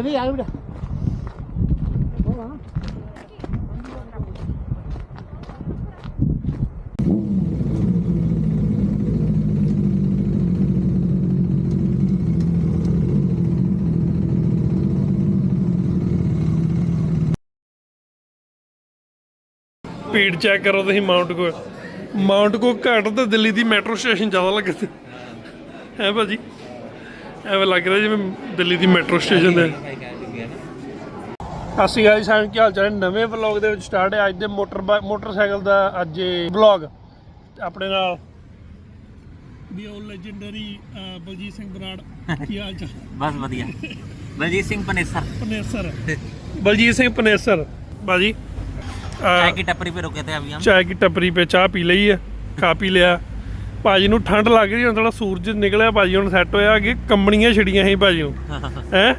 ਚਲੀ ਆ ਬੇਟਾ ਭੀੜ ਚੈੱਕ ਕਰੋ ਤੁਸੀਂ ਮਾਊਂਟ ਕੋ ਮਾਊਂਟ ਕੋ ਘੱਟ ਤੇ ਦਿੱਲੀ ਦੀ ਮੈਟਰੋ ਸਟੇਸ਼ਨ ਜ਼ਿਆਦਾ ਲੱਗਦੇ ਹੈ ਭਾਜੀ? ਐਵੇਂ ਲੱਗ ਰਿਹਾ ਜਿਵੇਂ ਦਿੱਲੀ ਦੀ ਮੈਟਰੋ ਸਟੇਸ਼ਨ ਦੇ ਸਤਿ ਸ਼੍ਰੀ ਅਕਾਲ ਕੀ ਹਾਲ ਚਾਲ ਹੈ? ਨਵੇਂ ਵਲੌਗ ਦੇ ਵਿੱਚ ਸਟਾਰਟ ਹੈ। ਅੱਜ ਦੇ ਮੋਟਰ ਮੋਟਰਸਾਈਕਲ ਦਾ ਅੱਜ ਵਲੌਗ ਆਪਣੇ ਨਾਲ ਦੀ ਉਹ ਲੈਜੈਂਡਰੀ ਬਲਜੀਤ ਸਿੰਘ ਬਰਾੜ। ਕੀ ਹਾਲ ਚਾਲ? ਬਸ ਵਧੀਆ। ਬਲਜੀਤ ਸਿੰਘ ਪਨੇਸਰ। ਪਨੇਸਰ। ਬਲਜੀਤ ਸਿੰਘ ਪਨੇਸਰ। ਬਾਜੀ चाय की टपरी पे रुके थे अभी हम चाय की टपरी पे चाह पी ਲਈ ਹੈ। ਖਾ ਪੀ ਲਿਆ। ਭਾਜੀ ਨੂੰ ਠੰਡ ਲੱਗ ਰਹੀ ਹੁਣ ਥੋੜਾ ਸੂਰਜ ਨਿਕਲਿਆ। ਭਾਜੀ ਹੁਣ ਸੈੱਟ ਹੋਇਆ ਅੱਗੇ ਕੰਬਣੀਆਂ ਛੜੀਆਂ ਸੀ ਭਾਜੀ ਨੂੰ। ਹੈ?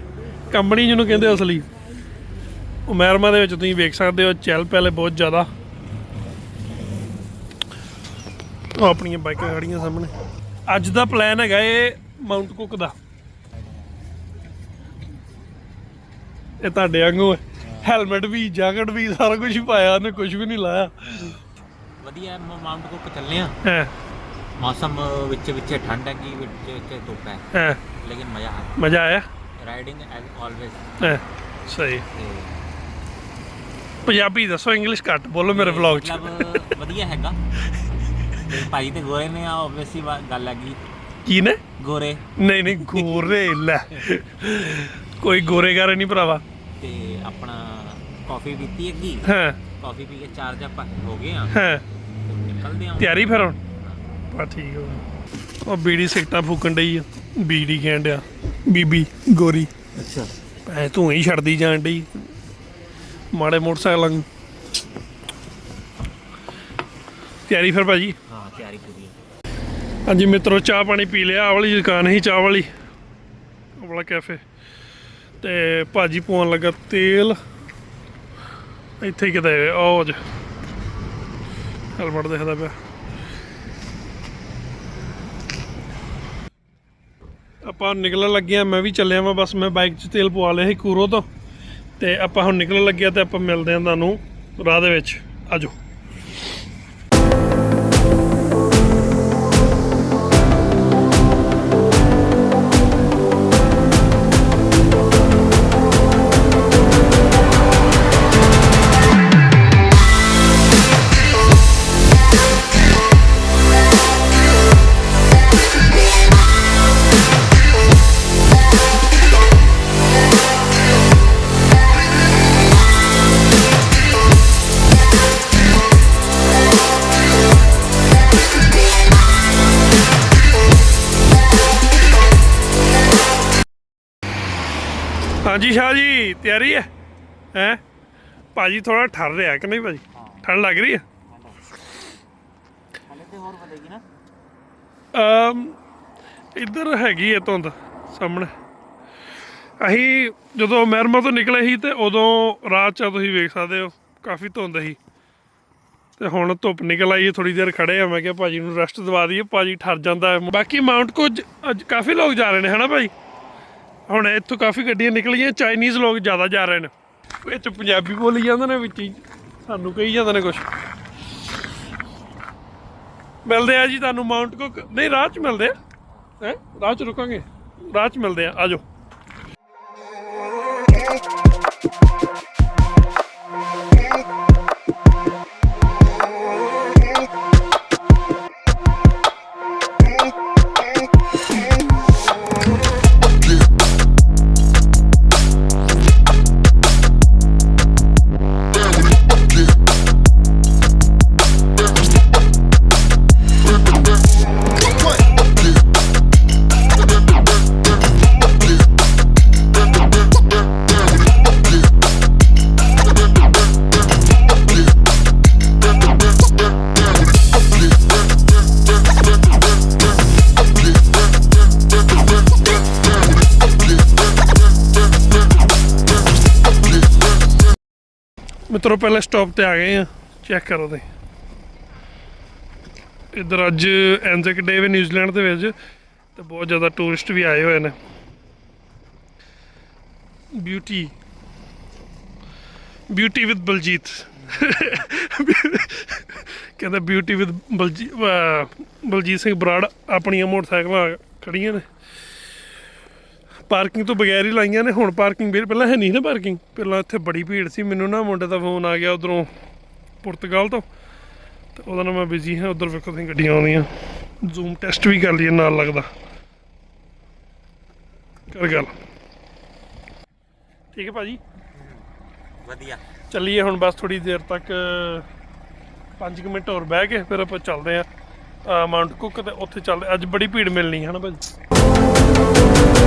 ਕੰਬਣੀ ਜਿਹਨੂੰ ਕਹਿੰਦੇ ਅਸਲੀ। ਉਹ ਮਹਿਰਮਾ ਦੇ ਵਿੱਚ ਤੁਸੀਂ ਵੇਖ ਸਕਦੇ ਹੋ ਚਹਿਲ ਪਹਿਲੇ ਬਹੁਤ ਜ਼ਿਆਦਾ। ਉਹ ਆਪਣੀਆਂ ਬਾਈਕਾਂ ਖੜੀਆਂ ਸਾਹਮਣੇ। ਅੱਜ ਦਾ ਪਲਾਨ ਹੈਗਾ ਇਹ ਮਾਊਂਟ ਕੁੱਕ ਦਾ। ਇਹ ਤੁਹਾਡੇ ਵਾਂਗੂ ਹੈ। ਹੈਲਮਟ ਵੀ ਜੈਕਟ ਵੀ ਸਾਰਾ ਕੁਝ ਪਾਇਆ ਉਹਨੇ ਕੁਝ ਵੀ ਨਹੀਂ ਲਾਇਆ। ਵਧੀਆ ਮਾਊਂਟ ਕੋਕ ਚੱਲੇ ਆ। ਹੈ। ਮੌਸਮ ਵਿੱਚ ਵਿੱਚ ਠੰਡ ਹੈਗੀ ਵਿੱਚ ਵਿੱਚ ਧੁੱਪ ਹੈ। ਹੈ। ਲੇਕਿਨ ਮਜ਼ਾ ਆ। ਮਜ਼ਾ ਆਇਆ। ਰਾਈਡਿੰਗ ਐਜ਼ ਆਲਵੇਜ਼ ਹੈ। ਸਹੀ। ਪੰਜਾਬੀ ਦੱਸੋ ਇੰਗਲਿਸ਼ ਘੱਟ ਬੋਲੋ ਮੇਰੇ ਵਲੌਗ 'ਚ। ਮਤਲਬ ਵਧੀਆ ਹੈਗਾ। ਤੇ ਭਾਈ ਤੇ ਗੋਰੇ ਨੇ ਆ ਆਬਵੀਅਸਲੀ ਗੱਲ ਹੈਗੀ ਕੀ ਨੇ? ਗੋਰੇ। ਨਹੀਂ ਨਹੀਂ ਗੋਰੇ ਲੈ। ਕੋਈ ਗੋਰੇ ਗਾਰੇ ਨਹੀਂ ਭਰਾਵਾ। ਤੇ ਆਪਣਾ ਕਾਫੀ ਪੀਤੀ ਹੈਗੀ। ਹਾਂ। ਕਾਫੀ ਪੀ ਕੇ ਚਾਰਜ ਆਪਾਂ ਹੋ ਗਏ ਆ। ਹਾਂ। ਨਿਕਲਦੇ ਆ ਤਿਆਰੀ ਫਿਰ ਹੁਣ? ਬਾ ਠੀਕ ਹੋ ਉਹ ਬੀੜੀ ਸਿਗਟਾਂ ਫੂਕਣ ਡਈ ਆ। ਬੀੜੀ ਕਹਿਣ ਡਿਆ ਬੀਬੀ ਗੋਰੀ। ਅੱਛਾ। ਐ ਤੂੰ ਹੀ ਛੱਡਦੀ ਜਾਣ ਡਈ। ਮਾੜੇ ਮੋਟਰਸਾਈਕਲਾਂ ਨੂੰ। ਤਿਆਰੀ ਫਿਰ ਭਾਜੀ? ਹਾਂ ਤਿਆਰੀ ਪੂਰੀ ਹਾਂਜੀ ਮਿੱਤਰੋ ਚਾਹ ਪਾਣੀ ਪੀ ਲਿਆ ਵਾਲੀ ਦੁਕਾਨ ਹੀ ਚਾਹ ਵਾਲੀ। ਵਾਲਾ ਕੈਫੇ। ਤੇ ਭਾਜੀ ਪਵਾਉਣ ਲੱਗਾ ਤੇਲ। ਇੱਥੇ ਹੀ ਕਿਤੇ ਉਹ ਜ ਹੈਲਮਟ ਦੇਖਦਾ ਪਿਆ। ਆਪਾਂ ਨਿਕਲਣ ਲੱਗੇ ਆ ਮੈਂ ਵੀ ਚੱਲਿਆ ਵਾਂ ਬਸ ਮੈਂ ਬਾਈਕ 'ਚ ਤੇਲ ਪਵਾ ਲਿਆ ਸੀ ਕੂਰੋ ਤੋਂ। ਤੇ ਆਪਾਂ ਹੁਣ ਨਿਕਲਣ ਲੱਗੇ ਲੱਗਿਆ ਤੇ ਆਪਾਂ ਮਿਲਦੇ ਆਂ ਤੁਹਾਨੂੰ ਰਾਹ ਦੇ ਵਿੱਚ। ਆਜੋ। ਹਾਂਜੀ ਸ਼ਾਹ ਜੀ ਤਿਆਰੀ ਹੈ? ਹੈ? ਭਾਜੀ ਥੋੜਾ ਠਰ ਰਿਹਾ ਕਿ ਨਹੀਂ ਭਾਜੀ? ਠੰਡ ਲੱਗ ਰਹੀ ਹੈ? ਹਲੇ ਤੇ ਹੋਰ ਵਧੇਗੀ ਨਾ। ਅਮ ਇੱਧਰ ਹੈਗੀ ਹੈ ਧੁੰਦ ਸਾਹਮਣੇ। ਅਸੀਂ ਜਦੋਂ ਮਹਿਰਮਾ ਤੋਂ ਨਿਕਲੇ ਸੀ ਤੇ ਉਦੋਂ ਰਾਤ ਚ ਤੁਸੀਂ ਵੇਖ ਸਕਦੇ ਹੋ ਕਾਫੀ ਧੁੰਦ ਸੀ। ਤੇ ਹੁਣ ਧੁੱਪ ਨਿਕਲ ਆਈ ਹੈ ਥੋੜੀ ਦੇਰ ਖੜੇ ਆ ਮੈਂ ਕਿਹਾ ਭਾਜੀ ਨੂੰ ਰੈਸਟ ਦਵਾ ਦਈਏ ਭਾਜੀ ਠਰ ਜਾਂਦਾ। ਬਾਕੀ ਮਾਊਂਟ ਕੋ ਅੱਜ ਕਾਫੀ ਲੋਕ ਜਾ ਰਹੇ ਨੇ ਹਨਾ ਭਾਈ ਹੁਣ ਇੱਥੋਂ ਕਾਫੀ ਗੱਡੀਆਂ ਨਿਕਲੀਆਂ ਚਾਈਨੀਜ਼ ਲੋਕ ਜ਼ਿਆਦਾ ਜਾ ਰਹੇ ਨੇ। ਵਿੱਚ ਪੰਜਾਬੀ ਬੋਲੀ ਜਾਂਦੇ ਨੇ ਵਿੱਚ ਹੀ, ਸਾਨੂੰ ਕਹੀ ਜਾਂਦੇ ਨੇ ਕੁਝ ਮਿਲਦੇ ਆ ਜੀ ਤੁਹਾਨੂੰ ਮਾਊਂਟ ਕੁੱਕ ਨਹੀਂ, ਰਾਹ 'ਚ ਮਿਲਦੇ ਆ। ਹੈ? ਰਾਹ 'ਚ ਰੁਕਾਂਗੇ। ਰਾਹ 'ਚ ਮਿਲਦੇ ਆ ਆਜੋ ਮਿੱਤਰੋ ਪਹਿਲੇ ਸਟਾਪ ਤੇ ਆ ਗਏ ਆ। ਚੈੱਕ ਕਰੋ ਤੇ ਇੱਧਰ ਅੱਜ ਐਨਜ਼ੈਕ ਡੇ ਵੀ ਨਿਊਜ਼ੀਲੈਂਡ ਦੇ ਵਿੱਚ, ਤੇ ਬਹੁਤ ਜ਼ਿਆਦਾ ਟੂਰਿਸਟ ਵੀ ਆਏ ਹੋਏ ਨੇ। Beauty beauty with Baljit. ਕਹਿੰਦਾ ਬਿਊਟੀ ਵਿਦ ਬਲਜੀਤ ਬਲਜੀਤ ਸਿੰਘ ਬਰਾੜ ਆਪਣੀਆਂ ਮੋਟਰਸਾਈਕਲਾਂ ਖੜੀਆਂ ਨੇ। ਪਾਰਕਿੰਗ ਤੋਂ ਬਗੈਰ ਹੀ ਲਾਈਆਂ ਨੇ ਹੁਣ ਪਾਰਕਿੰਗ ਵੀ ਪਹਿਲਾਂ ਹੈ ਨਹੀਂ ਨਾ ਪਾਰਕਿੰਗ। ਪਹਿਲਾਂ ਇੱਥੇ ਬੜੀ ਭੀੜ ਸੀ ਮੈਨੂੰ ਨਾ ਮੁੰਡੇ ਦਾ ਫੋਨ ਆ ਗਿਆ ਉਧਰੋਂ ਪੁਰਤਗਾਲ ਤੋਂ। ਤੇ ਉਹਦਾ ਨਾਲ ਮੈਂ ਬਿਜ਼ੀ ਹਾਂ ਉਧਰ ਵੇਖੋ ਤੁਸੀਂ ਗੱਡੀਆਂ ਆਉਂਦੀਆਂ ਜ਼ੂਮ ਟੈਸਟ ਵੀ ਕਰ ਲਈਏ ਨਾਲ ਲੱਗਦਾ। ਕਰ ਗੱਲ। ਠੀਕ ਹੈ ਭਾਜੀ? ਵਧੀਆ। ਚੱਲੀਏ ਹੁਣ ਬਸ ਥੋੜੀ ਦੇਰ ਤੱਕ 5 ਮਿੰਟ ਹੋਰ ਬਹਿ ਕੇ ਫਿਰ ਆਪਾਂ ਚੱਲਦੇ ਆ ਮਾਊਂਟ ਕੁੱਕ ਤੇ ਉੱਥੇ ਚੱਲਦੇ ਅੱਜ ਬੜੀ ਭੀੜ ਮਿਲਣੀ ਹੈ ਨਾ ਭਾਜੀ?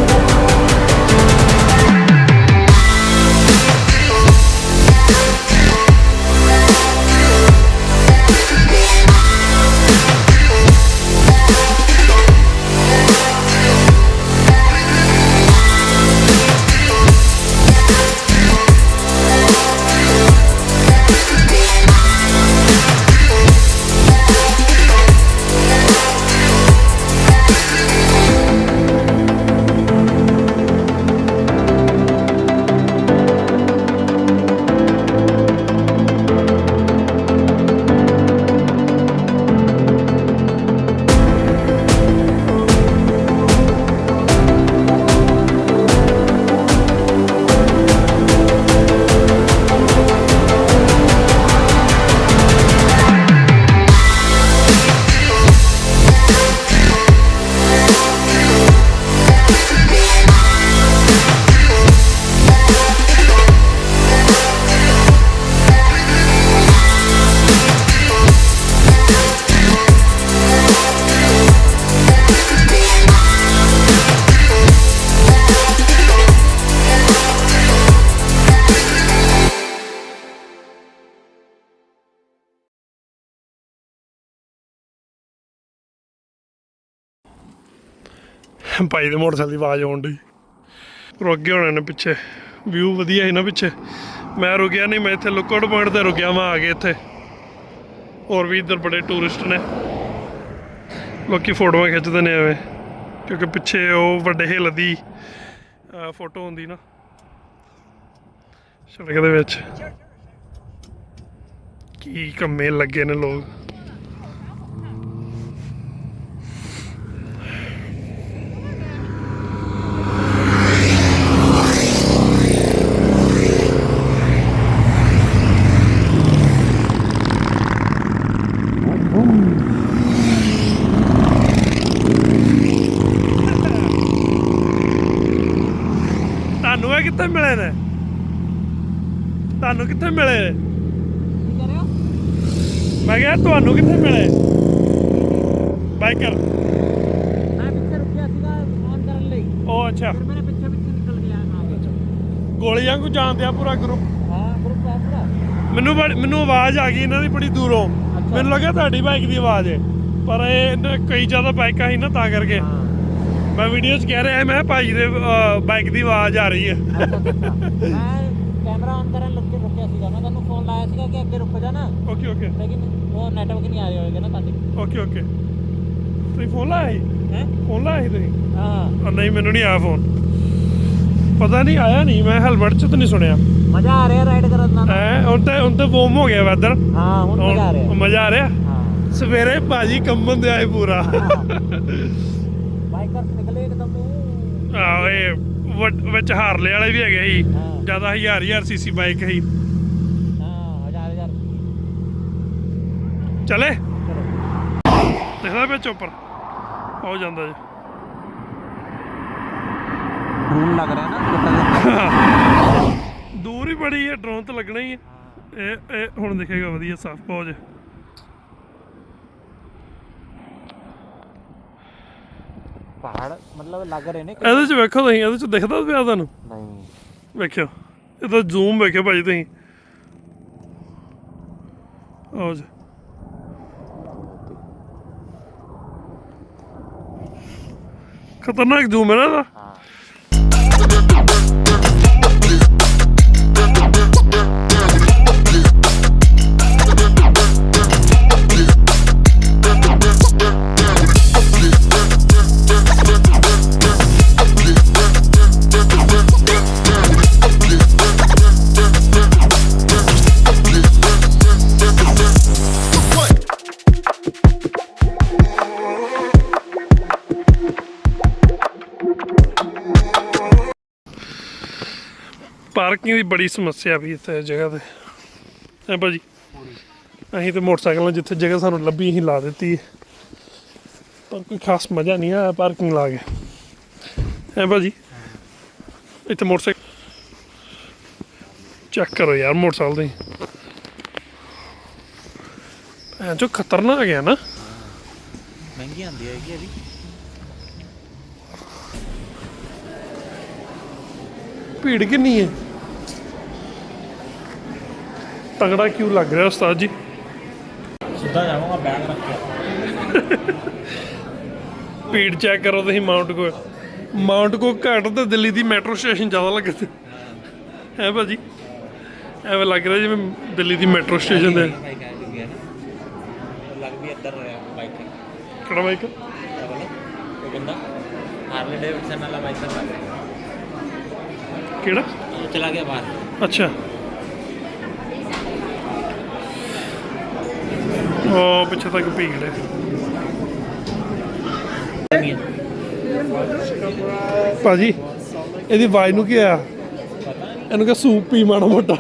ਭਾਈ ਦੇ ਮੋਟਰਸਾਈਕਲ ਦੀ ਆਵਾਜ਼ ਆਉਣ ਦੀ ਰੁਕ ਗਏ ਹੋਣੇ ਨੇ ਪਿੱਛੇ। ਵਿਊ ਵਧੀਆ ਹੈ ਨਾ ਪਿੱਛੇ। ਮੈਂ ਰੁਕਿਆ ਨਹੀਂ, ਮੈਂ ਇੱਥੇ ਲੁੱਕੜ ਪੁਆਇੰਟ ਤੇ ਰੁਕਿਆ ਮੈਂ ਆ ਗਏ ਇੱਥੇ। ਹੋਰ ਵੀ ਇੱਧਰ ਬੜੇ ਟੂਰਿਸਟ ਨੇ। ਲੋਕੀ ਫੋਟੋਆਂ ਖਿੱਚਦੇ ਨੇ ਐਵੇਂ, ਕਿਉਂਕਿ ਪਿੱਛੇ ਉਹ ਵੱਡੇ ਹਿੱਲ ਦੀ ਫੋਟੋ ਹੁੰਦੀ ਨਾ। ਸੜਕ ਦੇ ਵਿੱਚ। ਕੀ ਕੰਮੇ ਲੱਗੇ ਨੇ ਲੋਕ ਤੁਹਾਨੂੰ ਇਹ ਕਿੱਥੇ ਮਿਲੇ ਨੇ ਤੁਹਾਨੂੰ ਕਿੱਥੇ ਮਿਲੇ ਨੇ ਮੈਂ ਕਿਹਾ ਤੁਹਾਨੂੰ ਕਿੱਥੇ ਮਿਲੇ? ਬਾਈਕਰ। ਮੈਂ ਪਿੱਛੇ ਰੁਕਿਆ ਸੀਗਾ ਫੋਨ ਕਰਨ ਲਈ। ਉਹ ਅੱਛਾ। ਫਿਰ ਮੇਰੇ ਪਿੱਛੇ ਪਿੱਛੇ ਨਿਕਲ ਗਿਆ ਹਾਂ ਗੋਲੀਆਂ ਕੋ ਜਾਣਦੇ ਆ ਪੂਰਾ ਗਰੁੱਪ ਹਾਂ ਗਰੁੱਪ ਆ ਪੂਰਾ। ਮੈਨੂੰ ਬੜੀ- ਮੈਨੂੰ ਆਵਾਜ਼ ਆ ਗਈ ਇਹਨਾਂ ਦੀ ਬੜੀ ਦੂਰੋਂ। ਮੈਨੂੰ ਲੱਗਾ ਤੁਹਾਡੀ ਬਾਈਕ ਦੀ ਆਵਾਜ਼ ਹੈ ਪਰ ਇਹ ਕਈ ਜ਼ਿਆਦਾ ਬਾਈਕਾਂ ਸੀ ਨਾ ਤਾਂ ਕਰਕੇ। ਮੈਂ ਵੀਡੀਓ 'ਚ ਕਹਿ ਰਿਹਾ ਮੈਂ ਭਾਜੀ ਦੇ ਬਾਈਕ ਦੀ ਆਵਾਜ਼ ਆ ਰਹੀ ਹੈ ਮੈਂ ਕੈਮਰਾ ਆਨ ਕਰਨ ਲੱਗ ਕੇ ਰੁਕਿਆ ਸੀਗਾ। ਮੈਂ ਤੁਹਾਨੂੰ ਫੋਨ ਲਾਇਆ ਸੀਗਾ ਕਿ ਅੱਗੇ ਰੁਕ ਜਾ ਨਾ ਓਕੇ ਓਕੇ। ਲੇਕਿਨ ਉਹ ਨੈਟਵਰਕ ਨਹੀਂ ਆ ਰਿਹਾ ਹੋਵੇਗਾ ਨਾ ਤੁਹਾਡੇ। ਓਕੇ ਓਕੇ ਤੁਸੀਂ ਫੋਨ ਲਾਇਆ ਸੀ? ਹੈ? ਫੋਨ ਲਾਇਆ ਸੀ ਤੁਸੀਂ? ਹਾਂ। ਨਹੀਂ ਮੈਨੂੰ ਨਹੀਂ ਆਇਆ ਫੋਨ ਪਤਾ ਨਹੀਂ ਆਇਆ ਨਹੀਂ ਮੈਂ ਹੈਲਮਟ 'ਚ ਤਾਂ ਨਹੀਂ ਸੁਣਿਆ। ਮਜ਼ਾ ਆ ਰਿਹਾ ਰਾਈਡ ਕਰਨ ਦਾ? ਐ ਹੁਣ ਤੇ ਹੁਣ ਤੇ ਵੋਮ ਹੋ ਗਿਆ ਵੈਦਰ ਹਾਂ ਹੁਣ ਮਜ਼ਾ ਆ ਰਿਹਾ। ਮਜ਼ਾ ਆ ਰਿਹਾ? ਹਾਂ। ਸਵੇਰੇ ਭਾਜੀ ਕੰਮਨ ਦੇ ਆਏ ਪੂਰਾ। ਬਾਈਕਰਸ ਨਿਕਲੇ ਇੱਕਦਮ ਉਹ। ਆਹ ਇਹ ਵੱਡ- ਵਿੱਚ ਹਾਰਲੇ ਵਾਲੇ ਵੀ ਹੈਗੇ ਸੀ। ਹਾਂ। ਜ਼ਿਆਦਾ ਹਜ਼ਾਰ ਹਜ਼ਾਰ ਸੀਸੀ ਬਾਈਕ ਸੀ ਹਾਂ ਹਜ਼ਾਰ ਹਜ਼ਾਰ ਚਲੇ। ਦਿਖਦਾ ਵਿੱਚ ਉੱਪਰ। ਹੋ ਜਾਂਦਾ ਜੀ। ਡਰੋਨ ਲੱਗ ਰਿਹਾ ਨਾ ਛੋਟਾ ਦੂਰ ਹੀ ਬੜੀ ਹੈ ਡਰੋਨ ਤਾਂ ਲੱਗਣਾ ਹੀ ਹੈ। ਇਹ ਇਹ ਹੁਣ ਦਿਖੇਗਾ ਵਧੀਆ ਸਾਫ਼ ਪੌਜ ਪਹਾੜ ਮਤਲਬ ਲੱਗ ਰਹੇ ਨੇ ਇਹਦੇ 'ਚ ਵੇਖੋ ਤੁਸੀਂ ਇਹਦੇ 'ਚ ਦਿਖਦਾ ਪਿਆ ਤੁਹਾਨੂੰ? ਨਹੀਂ। ਵੇਖਿਓ। ਇਹ ਤਾਂ ਜ਼ੂਮ ਵੇਖਿਓ ਭਾਜੀ ਤੁਸੀਂ। ਆਓ ਜੀ। ਖਤਰਨਾਕ ਜ਼ੂਮ ਹੈ ਪਾਰਕਿੰਗ ਦੀ ਬੜੀ ਸਮੱਸਿਆ ਵੀ ਇੱਥੇ ਜਗ੍ਹਾ ਤੇ। ਹੈ ਭਾਜੀ? ਅਸੀਂ ਤੇ ਮੋਟਰਸਾਈਕਲ ਜਿੱਥੇ ਜਗ੍ਹਾ ਸਾਨੂੰ ਲੱਭੀ ਅਸੀਂ ਲਾ ਦਿੱਤੀ। ਪਰ ਕੋਈ ਖਾਸ ਮਜ਼ਾ ਨਹੀਂ ਆਇਆ ਪਾਰਕਿੰਗ ਲਾ ਕੇ। ਹੈ ਭਾਜੀ? ਇੱਥੇ ਮੋਟਰਸਾਈਕਲ ਚੈੱਕ ਕਰੋ ਯਾਰ ਮੋਟਰਸਾਈਕਲ ਦੇ ਐ ਜੋ ਖਤਰਨਾਕ ਹੈ ਨਾ। ਮਹਿੰਗੀ ਆਉਂਦੀ ਹੈਗੀ ਇਹ ਵੀ ਭੀੜ ਕਿੰਨੀ ਹੈ ਤਗੜਾ ਕਿਉਂ ਲੱਗ ਰਿਹਾ ਉਸਤਾਦ ਜੀ? ਸਿੱਧਾ ਜਾਵਾਂਗਾ ਬੈਗ ਰੱਖ ਕੇ। ਸਪੀਡ ਚੈੱਕ ਕਰੋ ਤੁਸੀਂ ਮਾਉਂਟ ਕੋ ਮਾਉਂਟ ਕੋ ਘੱਟ ਤੇ ਦਿੱਲੀ ਦੀ ਮੈਟਰੋ ਸਟੇਸ਼ਨ ਜ਼ਿਆਦਾ ਲੱਗਦਾ। ਹੈ ਭਾਜੀ? ਐਵੇਂ ਲੱਗ ਰਿਹਾ ਜਿਵੇਂ ਦਿੱਲੀ ਦੀ ਮੈਟਰੋ ਸਟੇਸ਼ਨ ਦੇ। ਲੱਗ ਵੀ ਇੱਧਰ ਰਿਹਾ ਬਾਈਕ ਕਿਹੜਾ ਬਾਈਕ ਉਹ ਬੰਦਾ ਹਾਰਲੇ ਡੇਵਿਡਸਨ ਵਾਲਾ ਬਾਈਕ ਲੱਗ ਰਿਹਾ ਕਿਹੜਾ ਚਲਾ ਗਿਆ ਬਾਹਰ। ਅੱਛਾ। ਉਹ ਪਿੱਛੇ ਤੱਕ ਭੀੜ ਹੈ। ਭਾਜੀ, ਇਹਦੀ ਆਵਾਜ਼ ਨੂੰ ਕੀ ਆ ਇਹਨੂੰ ਕਹ ਸੂਪ ਪੀ ਮਾੜਾ ਮੋਟਾ।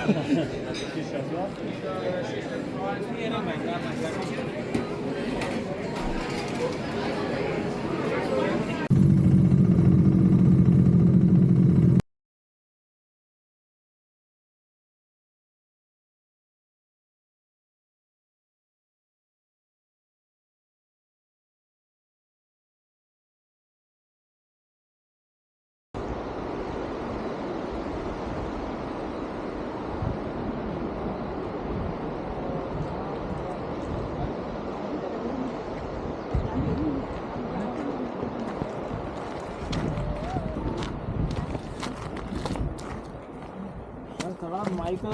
ਮਾਈਕ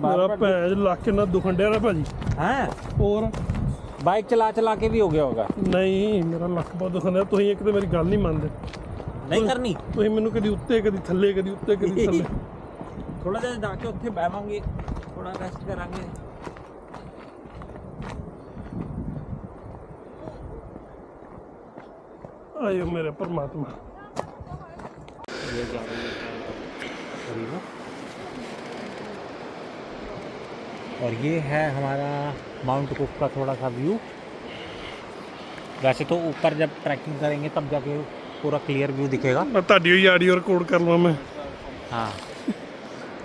ਮੇਰਾ ਪੈਜ ਲੱਕ ਕਿੰਨਾ ਦੁਖਣ ਡਿਆ ਰਿਹਾ ਭਾਜੀ। ਹੈ? ਹੋਰ? ਬਾਈਕ ਚਲਾ ਚਲਾ ਕੇ ਵੀ ਹੋ ਗਿਆ ਹੋਗਾ ਨਹੀਂ ਮੇਰਾ ਲੱਕ ਬਹੁਤ ਦੁਖਣ ਤੁਸੀਂ ਇੱਕ ਤੇ ਮੇਰੀ ਗੱਲ ਨਹੀਂ ਮੰਨਦੇ। ਨਹੀਂ ਕਰਨੀ। ਤੁਸੀਂ ਮੈਨੂੰ ਕਦੀ ਉੱਤੇ ਕਦੀ ਥੱਲੇ ਕਦੀ ਉੱਤੇ ਕਦੀ ਥੱਲੇ। ਥੋੜਾ ਜਿਹਾ ਜਾ ਕੇ ਉੱਥੇ ਬਹਿਵਾਂਗੇ ਥੋੜਾ ਰੈਸਟ ਕਰਾਂਗੇ। ਆਇਓ ਮੇਰੇ ਪਰਮਾਤਮਾ। और ये है हमारा माउंट कुक का थोड़ा सा व्यू वैसे तो ऊपर जब ट्रैकिंग करेंगे तब जाके पूरा क्लियर व्यू दिखेगा ਮੈਂ ਤੁਹਾਡੀ ਹੋਈ ਆਡੀਓ ਰਿਕਾਰਡ ਕਰ ਲਵਾਂ ਮੈਂ हाँ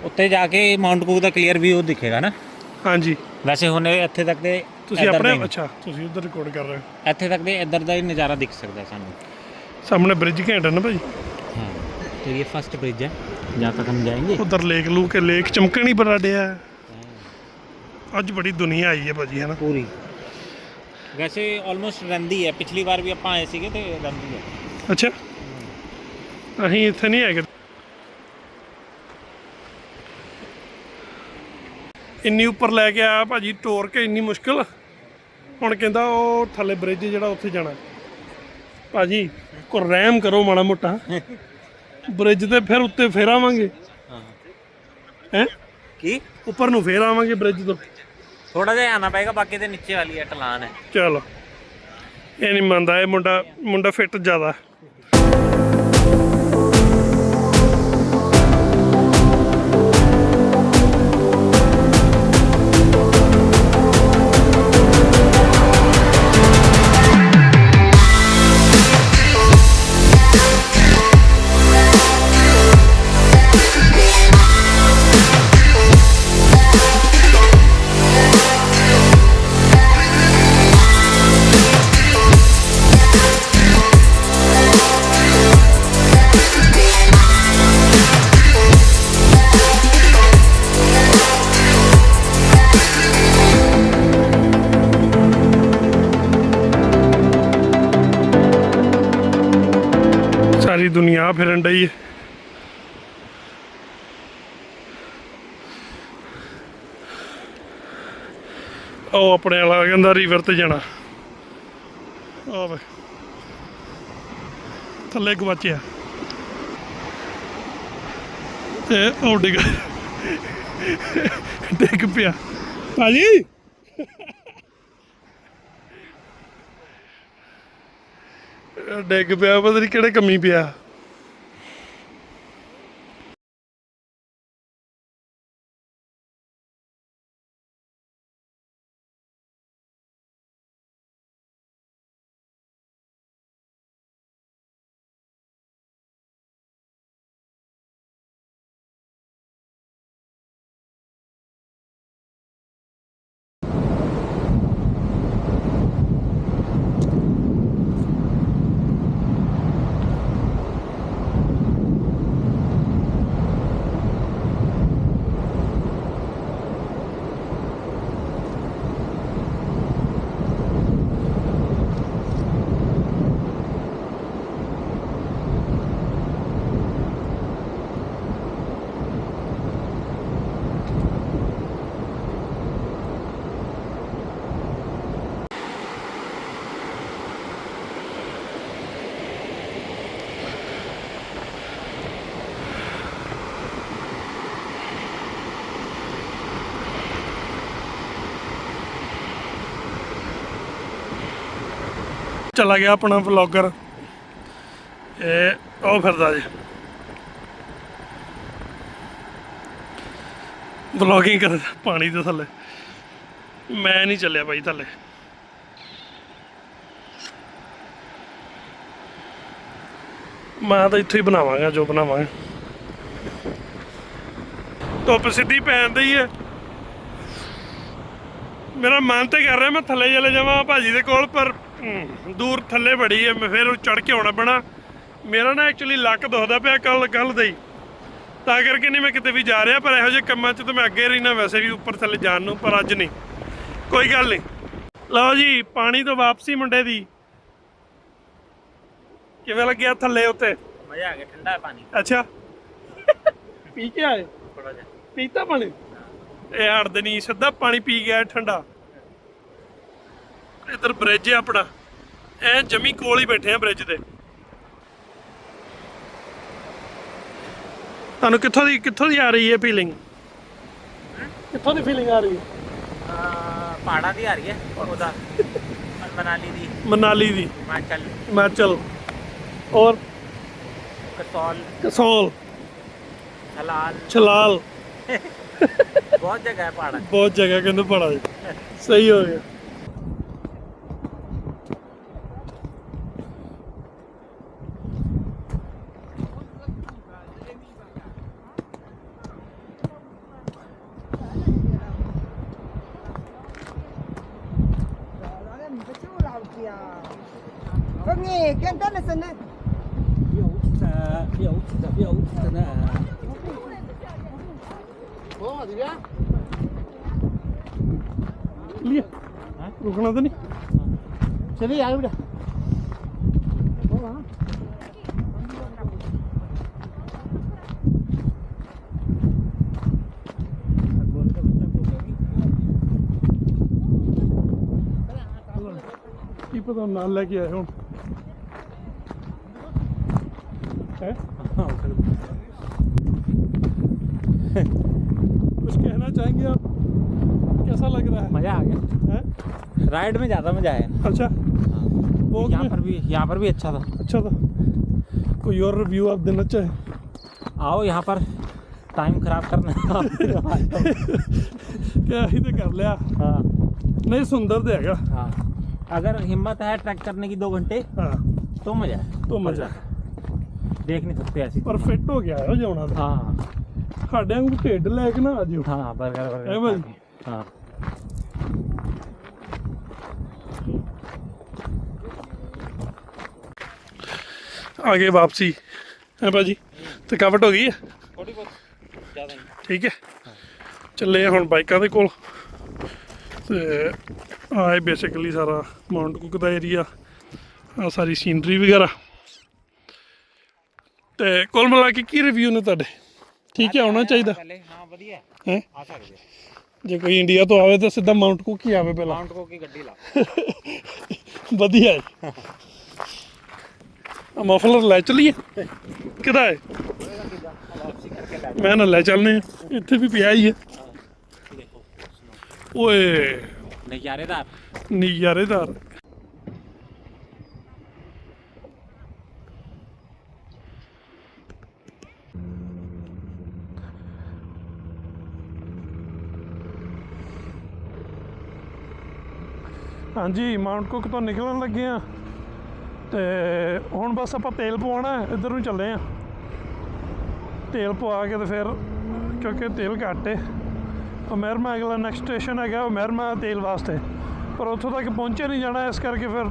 ਉੱਤੇ ਜਾ ਕੇ ਮਾਊਂਟ ਕੁਕ ਦਾ ਕਲੀਅਰ ਵਿਊ ਦਿਖੇਗਾ ਨਾ ਹਾਂਜੀ ਵੈਸੇ ਹੁਣ ਇੱਥੇ ਤੱਕ ਦੇ ਤੁਸੀਂ ਇੱਧਰ ਆਪਣੇ ਦੇ- ਅੱਛਾ ਤੁਸੀਂ ਉਧਰ ਰਿਕਾਰਡ ਕਰ ਰਹੇ ਹੋ ਇੱਥੇ ਤੱਕ ਦੇ ਇੱਧਰ ਦਾ ਹੀ ਨਜ਼ਾਰਾ ਦਿਖ ਸਕਦਾ ਸਾਨੂੰ ਸਾਹਮਣੇ ਬ੍ਰਿਜ ਘੈਂਟ ਹੈ ਨਾ ਭਾਜੀ हाँ तो ये फर्स्ट ब्रिज है जहाँ तक हम जाएंगे ਉਧਰ ਲੇਕ ਲੂ ਕੇ ਲੇਕ ਚਮਕਣ ਹੀ ਬੜਾ ਡਿਆ ਅੱਜ ਬੜੀ ਦੁਨੀਆ ਆਈ ਹੈ ਭਾਜੀ ਹੈ ਨਾ पूरी ਵੈਸੇ ਆਲਮੋਸਟ ਰੰਦੀ ਹੈ। ਪਿਛਲੀ ਵਾਰ ਵੀ ਆਪਾਂ ਆਏ ਸੀਗੇ ਤੇ ਰੰਦੀ ਹੈ। ਅੱਛਾ। ਅਸੀਂ ਇੱਥੇ ਨਹੀਂ ਹੈਗੇ। ਇੰਨੀ ਉੱਪਰ ਲੈ ਕੇ ਆਇਆ ਭਾਜੀ ਟੋਰ ਕੇ ਇੰਨੀ ਮੁਸ਼ਕਲ। ਹੁਣ ਕਹਿੰਦਾ ਉਹ ਥੱਲੇ ਬ੍ਰਿਜ ਜਿਹੜਾ ਉੱਥੇ ਜਾਣਾ। ਭਾਜੀ ਕੋ ਰਹਿਮ ਕਰੋ ਮਾੜਾ ਮੋਟਾ। ਬ੍ਰਿਜ ਤੇ ਫਿਰ ਉੱਤੇ ਫੇਰ ਆਵਾਂਗੇ। ਹਾਂ। ਹੈ? ਕੀ? ਉੱਪਰ ਨੂੰ ਫੇਰ ਆਵਾਂਗੇ ਬ੍ਰਿਜ ਤੋਂ। ਥੋੜਾ ਜਿਹਾ ਆਣਾ ਪਏਗਾ, ਬਾਕੀ ਤੇ ਨੀਚੇ ਵਾਲੀ ਹੈ ਢਲਾਨ ਹੈ। ਚਲੋ। ਇਹ ਨਹੀਂ ਮੰਨਦਾ, ਇਹ ਮੁੰਡਾ ਮੁੰਡਾ ਫਿੱਟ ਜ਼ਿਆਦਾ। ਉਹ ਆਪਣੇ ਵਾਲਾ ਕਹਿੰਦਾ ਰਿਵਰ ਤੇ ਜਾਣਾ। ਆ ਵੇ। ਥੱਲੇ ਗਵਾਚਿਆ। ਤੇ ਉਹ ਡਿੱਗ ਡਿੱਗ ਪਿਆ। ਭਾਜੀ। ਡਿੱਗ ਪਿਆ, ਪਤਾ ਨਹੀਂ ਕਿਹੜੇ ਕਮੀ ਪਿਆ। ਚਲਾ ਗਿਆ ਆਪਣਾ ਵਲੌਗਰ ਇਹ ਉਹ ਫਿਰਦਾ ਜੀ। ਵਲੌਗਿੰਗ ਕਰ ਪਾਣੀ ਦੇ ਥੱਲੇ। ਮੈਂ ਨਹੀਂ ਚੱਲਿਆ ਬਾਈ ਥੱਲੇ। ਮੈਂ ਤਾਂ ਇੱਥੇ ਹੀ ਬਣਾਵਾਂਗਾ, ਜੋ ਬਣਾਵਾਂਗਾ। ਧੁੱਪ ਸਿੱਧੀ ਪੈਣ ਦੀ ਹੈ। ਮੇਰਾ ਮਨ ਤੇ ਕਰ ਰਿਹਾ ਮੈਂ ਥੱਲੇ ਚਲੇ ਜਾਵਾਂ ਭਾਜੀ ਦੇ ਕੋਲ, ਪਰ ਦੂਰ ਥੱਲੇ ਬੜੀ ਹੈ ਮੈਂ ਫਿਰ ਚੜ ਕੇ ਆਉਣਾ ਪੈਣਾ। ਮੇਰਾ ਨਾ ਐਕਚੁਅਲੀ ਲੱਕ ਦੁਖਦਾ ਪਿਆ ਕੱਲ ਕੱਲ ਦੇ ਤਾਂ ਕਰਕੇ ਨਹੀਂ ਮੈਂ ਕਿਤੇ ਵੀ ਜਾ ਰਿਹਾ ਪਰ ਇਹੋ ਜਿਹੇ ਕੰਮਾਂ 'ਚ ਤਾਂ ਮੈਂ ਅੱਗੇ ਰਹਿਣਾ ਵੈਸੇ ਵੀ ਉੱਪਰ ਥੱਲੇ ਜਾਣ ਨੂੰ ਪਰ ਅੱਜ ਨਹੀਂ। ਕੋਈ ਗੱਲ ਨਹੀਂ। ਲਓ ਜੀ ਪਾਣੀ ਤੋਂ ਵਾਪਸੀ ਮੁੰਡੇ ਦੀ। ਕਿਵੇਂ ਲੱਗਿਆ ਥੱਲੇ ਉੱਤੇ? ਮਜ਼ਾ ਆ ਗਿਆ ਠੰਡਾ ਪਾਣੀ। ਅੱਛਾ। ਪੀ ਕੇ ਆਏ? ਥੋੜਾ ਜਿਹਾ। ਪੀਤਾ ਪਾਣੀ? ਇਹ ਹੜਦ ਨਹੀਂ ਸਿੱਧਾ ਪਾਣੀ ਪੀ ਗਿਆ ਠੰਡਾ। ਇੱਧਰ ਬ੍ਰਿਜ ਹੈ ਆਪਣਾ। ਐ ਜਮੀ ਕੋਲ ਹੀ ਬੈਠੇ ਆ ਬ੍ਰਿਜ ਦੇ। ਤੁਹਾਨੂੰ ਕਿੱਥੋਂ ਦੀ ਕਿੱਥੋਂ ਦੀ ਆ ਰਹੀ ਹੈ ਫੀਲਿੰਗ ਕਿੱਥੋਂ ਦੀ ਫੀਲਿੰਗ ਆ ਰਹੀ ਹੈ? ਪਹਾੜਾਂ ਦੀ ਆ ਰਹੀ ਹੈ ਉਹਦਾ। ਮਨਾਲੀ ਦੀ। ਮਨਾਲੀ ਦੀ। ਹਿਮਾਚਲ। ਹਿਮਾਚਲ। ਔਰ ਕਸੌਲ। ਕਸੌਲ। ਹਲਾਲ ਛਲਾਲ। ਬਹੁਤ ਜਗ੍ਹਾ ਹੈ ਪਹਾੜਾਂ ਬਹੁਤ ਜਗ੍ਹਾ ਕਹਿੰਦੇ ਪੜਾ ਸਹੀ ਹੋ ਗਿਆ। Nghe cái đó là xin á ਲਿਆ ਰੁਕਣਾ ਤਾਂ ਨਹੀਂ ਚਲੀ ਆ ਬੇਟਾ ਕੀ ਪਤਾ ਨਾਲ ਲੈ ਕੇ ਆਏ ਹੁਣ ਹੈ कुछ कहना चाहेंगे आप? कैसा लग रहा है? मज़ा आ गया। राइड में ज़्यादा मज़ा आया। अच्छा। बोग यहाँ पर भी यहाँ पर भी अच्छा था। अच्छा था। कोई और रिव्यू आप देना चाहे? आओ यहाँ पर। टाइम खराब करना क्या ही तो कर लिया। हाँ। नहीं सुंदर देगा हाँ अगर हिम्मत है ट्रैक करने की दो घंटे हाँ। तो मज़ा है। तो मज़ा देख नहीं सकते ऐसी ਪਰ ਫਿੱਟ ਹੋ ਗਿਆ ਹੋ ਜਾਉਣਾ ਤਾਂ हाँ ਸਾਡੇ ਵਾਂਗੂ ਢਿੱਡ ਲੈ ਕੇ ਨਾ ਆ ਜਿਓ हाँ बर्गर है वर्गर भाई? खा के। हाँ ਆਗੇ ਵਾਪਸੀ ਹੈ ਭਾਜੀ ਥਕਾਵਟ ਹੋ ਗਈ ਹੈ थोड़ी बहुत ज़्यादा नहीं ਠੀਕ ਹੈ ਚੱਲੇ ਆ ਹੁਣ ਬਾਈਕਾਂ ਦੇ ਕੋਲ ਤੇ ਆਏ ਬੇਸਿਕਲੀ ਸਾਰਾ ਮਾਊਂਟ ਕੁੱਕ ਦਾ ਏਰੀਆ ਆ ਸਾਰੀ ਸੀਨਰੀ ਵਗੈਰਾ ਤੇ ਕੁੱਲ ਮਿਲਾ ਕੇ ਕੀ ਰਿਵਿਊ ਨੇ ਤੁਹਾਡੇ? ਠੀਕ ਹੈ ਆਉਣਾ ਚਾਹੀਦਾ। ਵਧੀਆ। ਜੇ ਕੋਈ ਇੰਡੀਆ ਤੋਂ ਆਵੇ ਤਾਂ ਸਿੱਧਾ ਮਾਉਂਟ ਕੁਕੀ ਆਵੇ ਪਹਿਲਾਂ। ਮਾਉਂਟ ਕੁਕੀ ਗੱਡੀ ਲਾ। ਵਧੀਆ ਹੈ। ਆ ਮਫਲਰ ਲੈ ਚਲੀਏ। ਕਿਦਾ ਹੈ? ਮੈਂ ਨਾ ਲੈ ਚੱਲਨੇ ਆ। ਇੱਥੇ ਵੀ ਪਿਆ ਹੀ ਹੈ। ਓਏ। ਨਜ਼ਾਰੇਦਾਰ। ਨਜ਼ਾਰੇਦਾਰ। ਹਾਂਜੀ ਮਾਊਂਟ ਕੁਕ ਤੋਂ ਨਿਕਲਣ ਲੱਗੇ ਆ ਤੇ ਹੁਣ ਬਸ ਆਪਾਂ ਤੇਲ ਪਵਾਉਣਾ ਇੱਧਰ ਨੂੰ ਚੱਲੇ ਆ ਤੇਲ ਪਵਾ ਕੇ ਤੇ ਫਿਰ, ਕਿਉਂਕਿ ਤੇਲ ਘੱਟ ਹੈ। ਉਹ ਮਹਿਰਮਾ ਅਗਲਾ ਨੈਕਸਟ ਸਟੇਸ਼ਨ ਹੈਗਾ, ਉਹ ਮਹਿਰਮਾ ਤੇਲ ਵਾਸਤੇ। ਪਰ ਉੱਥੋਂ ਤੱਕ ਪਹੁੰਚੇ ਨਹੀਂ ਜਾਣਾ, ਇਸ ਕਰਕੇ ਫਿਰ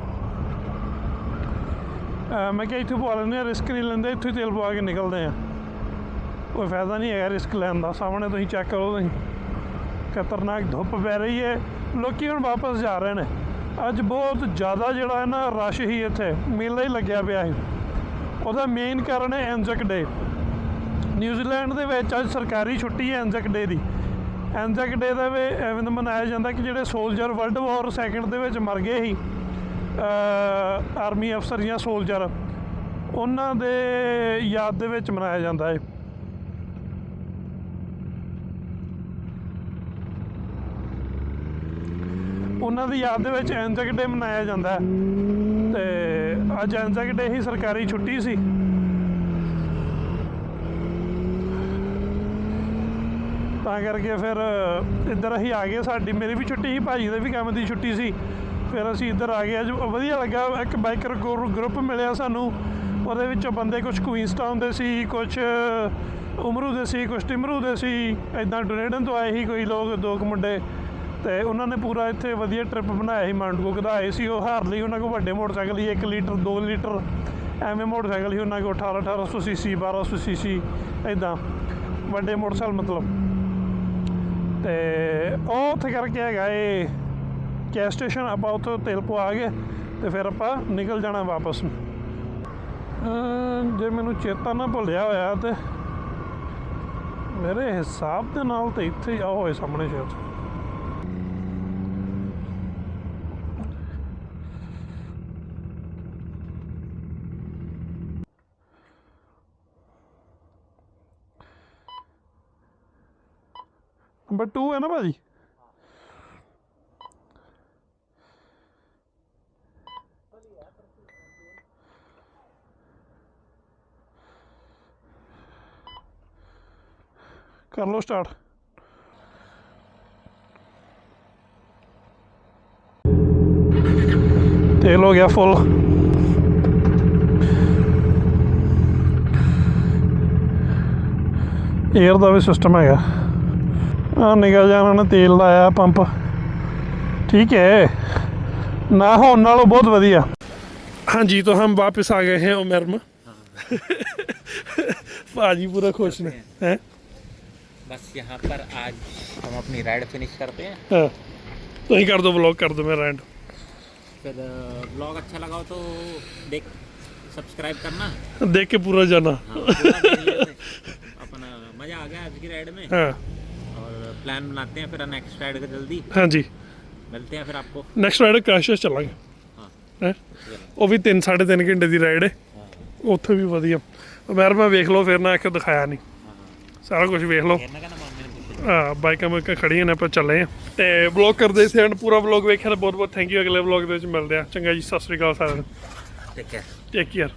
ਮੈਂ ਕਿਹਾ ਇੱਥੇ ਪਵਾ ਲੈਂਦੇ ਆ ਰਿਸਕ ਨਹੀਂ ਲੈਂਦੇ, ਇੱਥੇ ਹੀ ਤੇਲ ਪਵਾ ਕੇ ਨਿਕਲਦੇ ਆ ਕੋਈ ਫਾਇਦਾ ਨਹੀਂ ਹੈਗਾ ਰਿਸਕ ਲੈਣ ਦਾ, ਸਾਹਮਣੇ ਤੁਸੀਂ ਚੈੱਕ ਕਰੋ ਤੁਸੀਂ। ਖਤਰਨਾਕ ਧੁੱਪ ਪੈ ਰਹੀ ਹੈ। ਲੋਕੀ ਹੁਣ ਵਾਪਸ ਜਾ ਰਹੇ ਨੇ। ਅੱਜ ਬਹੁਤ ਜ਼ਿਆਦਾ ਜਿਹੜਾ ਹੈ ਨਾ ਰਸ਼ ਹੀ ਇੱਥੇ, ਮੇਲਾ ਹੀ ਲੱਗਿਆ ਪਿਆ ਸੀ। ਉਹਦਾ ਮੇਨ ਕਾਰਨ ਹੈ ਐਨਜ਼ੈਕ ਡੇ ਨਿਊਜ਼ੀਲੈਂਡ ਦੇ ਵਿੱਚ ਅੱਜ ਸਰਕਾਰੀ ਛੁੱਟੀ ਹੈ ਐਨਜ਼ੈਕ ਡੇ ਦੀ। ਐਨਜ਼ੈਕ ਡੇ ਦਾ ਵੀ ਐਵੇਂ ਮਨਾਇਆ ਜਾਂਦਾ ਕਿ ਜਿਹੜੇ ਸੋਲਜਰ ਵਰਲਡ ਵਾਰ ਸੈਕੰਡ ਦੇ ਵਿੱਚ ਮਰ ਗਏ ਸੀ ਆਰਮੀ ਅਫਸਰ ਜਾਂ ਸੋਲਜਰ ਉਹਨਾਂ ਦੇ ਯਾਦ ਦੇ ਵਿੱਚ ਮਨਾਇਆ ਜਾਂਦਾ ਹੈ। ਉਹਨਾਂ ਦੀ ਯਾਦ ਦੇ ਵਿੱਚ ਐਂਜ਼ਕ ਡੇ ਮਨਾਇਆ ਜਾਂਦਾ ਹੈ। ਤੇ ਅੱਜ ਐਨਜ਼ੈਕ ਡੇ ਹੀ ਸਰਕਾਰੀ ਛੁੱਟੀ ਸੀ। ਤਾਂ ਕਰਕੇ ਫਿਰ ਇੱਧਰ ਅਸੀਂ ਆ ਗਏ, ਸਾਡੀ ਮੇਰੀ ਵੀ ਛੁੱਟੀ ਸੀ, ਭਾਜੀ ਦੇ ਵੀ ਕੰਮ ਦੀ ਛੁੱਟੀ ਸੀ। ਫਿਰ ਅਸੀਂ ਇੱਧਰ ਆ ਗਏ, ਅੱਜ ਵਧੀਆ ਲੱਗਾ, ਇੱਕ ਬਾਈਕਰ ਗਰੁੱਪ ਮਿਲਿਆ ਸਾਨੂੰ। ਉਹਦੇ ਵਿੱਚੋਂ ਬੰਦੇ ਕੁਝ ਕੁਈਨਸਟਾਊਨ ਦੇ ਸੀ ਕੁਝ ਉਮਰੂ ਦੇ ਸੀ ਕੁਝ ਟਿਮਰੂ ਦੇ ਸੀ। ਇਦਾਂ ਡੋਨੇਡਨ ਤੋਂ ਆਏ ਸੀ ਕੋਈ ਲੋਕ, ਦੋ ਕੁ ਮੁੰਡੇ। ਤੇ ਉਹਨਾਂ ਨੇ ਪੂਰਾ ਇੱਥੇ ਵਧੀਆ ਟ੍ਰਿਪ ਬਣਾਇਆ ਸੀ ਮਾਊਂਟ ਕੁੱਕ ਦਾ ਆਏ ਸੀ ਉਹ, ਹਾਰ ਲਈ ਉਹਨਾਂ ਕੋਲ ਵੱਡੇ ਮੋਟਰਸਾਈਕਲ ਸੀ 1 ਲੀਟਰ 2 ਲੀਟਰ, ਐਵੇਂ ਮੋਟਰਸਾਈਕਲ ਸੀ ਉਹਨਾਂ ਕੋਲ 18 1800 ਸੀਸੀ 1200 ਸੀਸੀ ਇਦਾਂ ਵੱਡੇ ਮੋਟਰਸਾਈਕਲ ਮਤਲਬ। ਤੇ ਉਹ ਉੱਥੇ ਕਰਕੇ ਹੈਗਾ ਏ ਗੈਸ ਸਟੇਸ਼ਨ ਆਪਾਂ ਉੱਥੋਂ ਤੇਲ ਪਵਾ ਕੇ ਤੇ ਫਿਰ ਆਪਾਂ ਨਿਕਲ ਜਾਣਾ ਵਾਪਸ। ਜੇ ਮੈਨੂੰ ਚੇਤਾ ਨਾ ਭੁੱਲਿਆ ਹੋਇਆ ਤੇ ਮੇਰੇ ਹਿਸਾਬ ਦੇ ਨਾਲ ਤੇ ਇੱਥੇ ਹੀ ਹੋਏ ਸਾਹਮਣੇ ਸ਼ਾਇਦ। ਨੰਬਰ 2 ਹੈ ਨਾ ਭਾਜੀ ਕਰ ਲਓ ਸਟਾਰਟ ਤੇਲ ਹੋ ਗਿਆ ਫੁੱਲ 에ਅਰ ਦਾ ਵੀ ਸਿਸਟਮ ਹੈਗਾ ਆ ਨਿਕਲ ਜਾਣਾ ਨੇ ਤੇਲ ਲਾਇਆ ਪੰਪ ठीक है ना हो नालों बहुत बढ़िया हाँ जी तो हम वापस आ गए हैं उमर में भाजी पूरा खुश ने हैं बस यहाँ पर आज हम अपनी राइड फिनिश करते हैं हाँ तो ही कर दो ब्लॉग कर दो मेरा एंड फिर ब्लॉग अच्छा लगा हो तो देख सब्सक्राइब करना देख के पूरा जाना हाँ, पूरा देख लेते। अपना मज़ा आ गया आज की राइड में हाँ और प्लान बनाते हैं फिर नेक्स्ट राइड का जल्दी हाँ जी मिलते हैं फिर आपको ਨੈਕਸਟ ਰਾਈਡ ਕ੍ਰਾਸ਼ਸ ਚੱਲਾਂਗੇ ਹਾਂ। ਹੈ ਉਹ ਵੀ 3 3.5 ਘੰਟੇ ਦੀ ਰਾਈਡ ਹੈ ਉੱਥੇ ਵੀ ਵਧੀਆ ਉਮਰ ਮੈਂ ਵੇਖ ਲਓ ਫਿਰ ਨਾ ਇੱਕ ਦਿਖਾਇਆ ਨਹੀਂ ਸਾਰਾ ਕੁਝ ਵੇਖ ਲਓ कहना का ना मामले में कुछ ਹਾਂ ਬਾਈਕਾਂ ਬਾਈਕਾਂ ਖੜੀਆਂ ਨੇ ਆਪਾਂ ਚੱਲੇ ਆ ਤੇ ਵਲੌਗ ਕਰਦੇ ਸੀ ਐਂਡ ਪੂਰਾ ਵਲੌਗ ਵੇਖਿਆ ਤਾਂ ਬਹੁਤ ਬਹੁਤ ਥੈਂਕ ਯੂ ਅਗਲੇ ਵਲੌਗ ਦੇ ਵਿੱਚ ਮਿਲਦੇ ਆ ਚੰਗਾ ਜੀ ਸਤਿ ਸ੍ਰੀ ਅਕਾਲ ਸਾਰਿਆਂ ਨੂੰ ठीक है ਟੇਕ ਕੇਅਰ